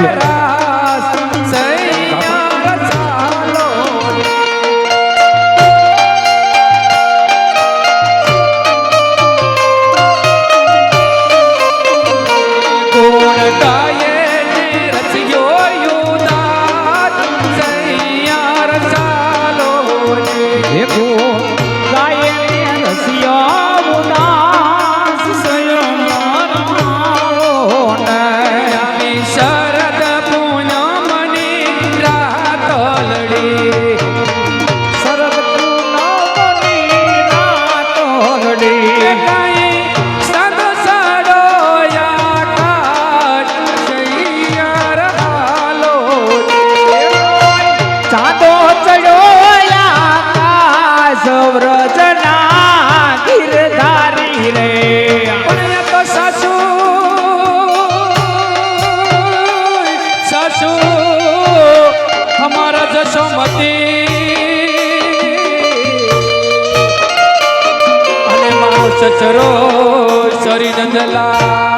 হলো સચરો સરી નંદલા